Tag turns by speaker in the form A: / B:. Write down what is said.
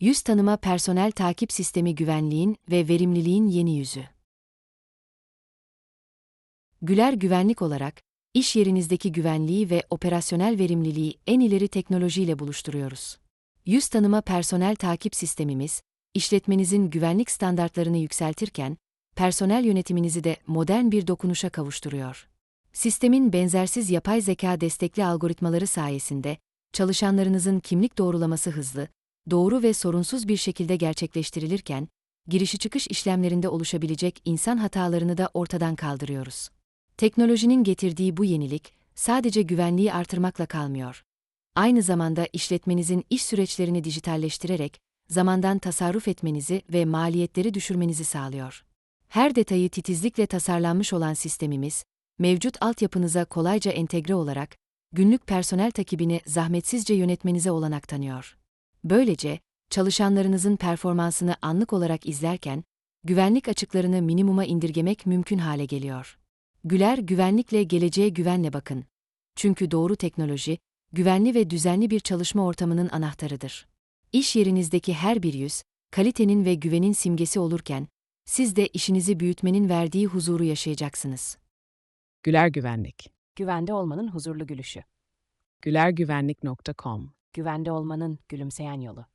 A: Yüz tanıma personel takip sistemi güvenliğin ve verimliliğin yeni yüzü. Güler Güvenlik olarak, iş yerinizdeki güvenliği ve operasyonel verimliliği en ileri teknolojiyle buluşturuyoruz. Yüz tanıma personel takip sistemimiz, işletmenizin güvenlik standartlarını yükseltirken, personel yönetiminizi de modern bir dokunuşa kavuşturuyor. Sistemin benzersiz yapay zeka destekli algoritmaları sayesinde, çalışanlarınızın kimlik doğrulaması hızlı, doğru ve sorunsuz bir şekilde gerçekleştirilirken, girişi çıkış işlemlerinde oluşabilecek insan hatalarını da ortadan kaldırıyoruz. Teknolojinin getirdiği bu yenilik, sadece güvenliği artırmakla kalmıyor. Aynı zamanda işletmenizin iş süreçlerini dijitalleştirerek, zamandan tasarruf etmenizi ve maliyetleri düşürmenizi sağlıyor. Her detayı titizlikle tasarlanmış olan sistemimiz, mevcut altyapınıza kolayca entegre olarak, günlük personel takibini zahmetsizce yönetmenize olanak tanıyor. Böylece, çalışanlarınızın performansını anlık olarak izlerken, güvenlik açıklarını minimuma indirgemek mümkün hale geliyor. Güler güvenlikle geleceğe güvenle bakın. Çünkü doğru teknoloji, güvenli ve düzenli bir çalışma ortamının anahtarıdır. İş yerinizdeki her bir yüz, kalitenin ve güvenin simgesi olurken, siz de işinizi büyütmenin verdiği huzuru yaşayacaksınız.
B: Güler Güvenlik.
C: Güvende olmanın huzurlu gülüşü.
B: gülergüvenlik.com
C: Güvende olmanın gülümseyen yolu.